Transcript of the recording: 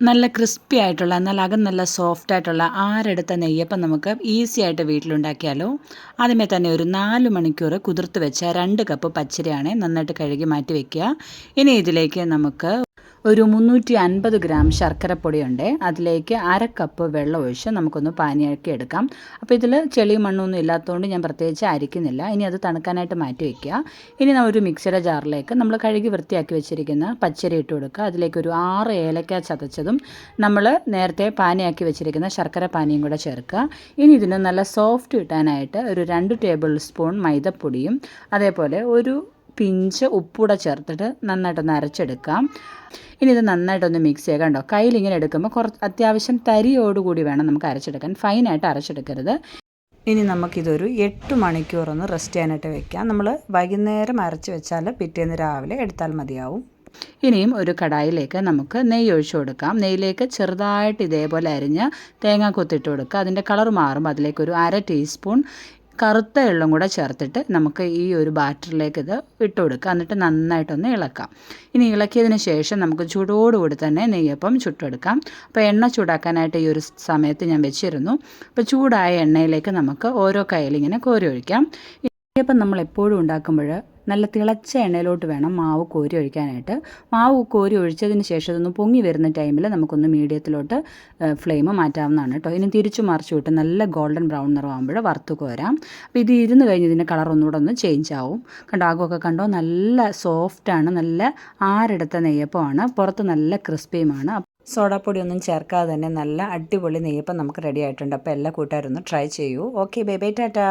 നല്ല ക്രിസ്പി ആയിട്ടുള്ള എന്നാൽ അകം നല്ല സോഫ്റ്റ് ആയിട്ടുള്ള ആരെടുത്ത നെയ്യപ്പം നമുക്ക് ഈസി ആയിട്ട് വീട്ടിലുണ്ടാക്കിയാലോ. ആദ്യമേ തന്നെ ഒരു നാല് മണിക്കൂർ കുതിർത്ത് വെച്ച രണ്ട് കപ്പ് പച്ചരിയാണ് നന്നായിട്ട് കഴുകി മാറ്റി വെക്കുക. ഇനി ഇതിലേക്ക് നമുക്ക് ഒരു മുന്നൂറ്റി അൻപത് ഗ്രാം ശർക്കരപ്പൊടിയുണ്ട് അതിലേക്ക് അര കപ്പ് വെള്ളം ഒഴിച്ച് നമുക്കൊന്ന് പാനിയാക്കി എടുക്കാം. അപ്പോൾ ഇതിൽ ചെളി മണ്ണൊന്നും ഇല്ലാത്തതുകൊണ്ട് ഞാൻ പ്രത്യേകിച്ച് അരിക്കുന്നില്ല. ഇനി അത് തണുക്കാനായിട്ട് മാറ്റി വയ്ക്കുക ഇനി നമ്മൾ ഒരു മിക്സിയുടെ ജാറിലേക്ക് നമ്മൾ കഴുകി വൃത്തിയാക്കി വെച്ചിരിക്കുന്ന പച്ചരി ഇട്ട് കൊടുക്കുക. അതിലേക്ക് ഒരു ആറ് ഏലക്ക ചതച്ചതും നമ്മൾ നേരത്തെ പാനിയാക്കി വെച്ചിരിക്കുന്ന ശർക്കര പാനിയും കൂടെ ചേർക്കുക. ഇനി ഇതിന് നല്ല സോഫ്റ്റ് കിട്ടാനായിട്ട് ഒരു രണ്ട് ടേബിൾ സ്പൂൺ മൈദപ്പൊടിയും അതേപോലെ ഒരു പിഞ്ച് ഉപ്പൂടെ ചേർത്തിട്ട് നന്നായിട്ടൊന്ന് അരച്ചെടുക്കാം. ഇനി ഇത് നന്നായിട്ടൊന്ന് മിക്സ് ചെയ്യുക കണ്ടോ? കയ്യിൽ ഇങ്ങനെ എടുക്കുമ്പോൾ കുറച്ച് അത്യാവശ്യം തരിയോടുകൂടി വേണം നമുക്ക് അരച്ചെടുക്കാൻ. ഫൈനായിട്ട് അരച്ചെടുക്കരുത്. ഇനി നമുക്കിതൊരു എട്ട് മണിക്കൂറൊന്ന് റെസ്റ്റ് ചെയ്യാനായിട്ട് വെക്കാം. നമ്മൾ വൈകുന്നേരം അരച്ച് വെച്ചാൽ പിറ്റേന്ന് രാവിലെ എടുത്താൽ മതിയാവും. ഇനിയും ഒരു കടായിലേക്ക് നമുക്ക് നെയ്യ് ഒഴിച്ചു കൊടുക്കാം. നെയ്യിലേക്ക് ചെറുതായിട്ട് ഇതേപോലെ അരിഞ്ഞ് തേങ്ങ കൊത്തിട്ട് കൊടുക്കുക. അതിന്റെ കളർ മാറുമ്പോൾ അതിലേക്ക് ഒരു അര ടീസ്പൂൺ കറുത്ത എള്ളും കൂടെ ചേർത്തിട്ട് നമുക്ക് ഈ ഒരു ബാറ്ററിലേക്ക് ഇത് ഇട്ട് കൊടുക്കുക എന്നിട്ട് നന്നായിട്ടൊന്ന് ഇളക്കാം. ഇനി ഇളക്കിയതിന് ശേഷം നമുക്ക് ചൂടോടുകൂടി തന്നെ നെയ്യപ്പം ചുട്ടെടുക്കാം. അപ്പോൾ എണ്ണ ചൂടാക്കാനായിട്ട് ഈ ഒരു സമയത്ത് ഞാൻ വെച്ചിരുന്നു. അപ്പോൾ ചൂടായ എണ്ണയിലേക്ക് നമുക്ക് ഓരോ കയ്യിലിങ്ങനെ കോരി ഒഴിക്കാം. നെയ്യപ്പം നമ്മൾ എപ്പോഴും ഉണ്ടാക്കുമ്പോൾ നല്ല തിളച്ച എണ്ണയിലോട്ട് വേണം മാവ് കോരി ഒഴിക്കാനായിട്ട്. മാവ് കോരി ഒഴിച്ചതിന് ശേഷം ഇതൊന്ന് പൊങ്ങി വരുന്ന ടൈമിൽ നമുക്കൊന്ന് മീഡിയത്തിലോട്ട് ഫ്ലെയിം മാറ്റാവുന്നതാണ് കേട്ടോ ഇനി തിരിച്ചു മറിച്ചു വിട്ട് നല്ല ഗോൾഡൻ ബ്രൗൺ നിറമാകുമ്പോൾ വറുത്ത് കോരാം അപ്പോൾ ഇത് ഇരുന്ന് കഴിഞ്ഞ് ഇതിന്റെ കളർ ഒന്നുകൂടെ ഒന്ന് ചേഞ്ച് ആവും. കണ്ടോ ആകുമൊക്കെ കണ്ടോ നല്ല സോഫ്റ്റാണ് നല്ല ആരെടുത്ത നെയ്യപ്പമാണ്. പുറത്ത് നല്ല ക്രിസ്പിയുമാണ്. സോഡാപ്പൊടി ഒന്നും ചേർക്കാതെ തന്നെ നല്ല അടിപൊളി നെയ്യപ്പം നമുക്ക് റെഡി ആയിട്ടുണ്ട്. അപ്പോൾ എല്ലാ കൂട്ടുകാരും ഒന്ന് ട്രൈ ചെയ്യൂ. Okay bye bye tata.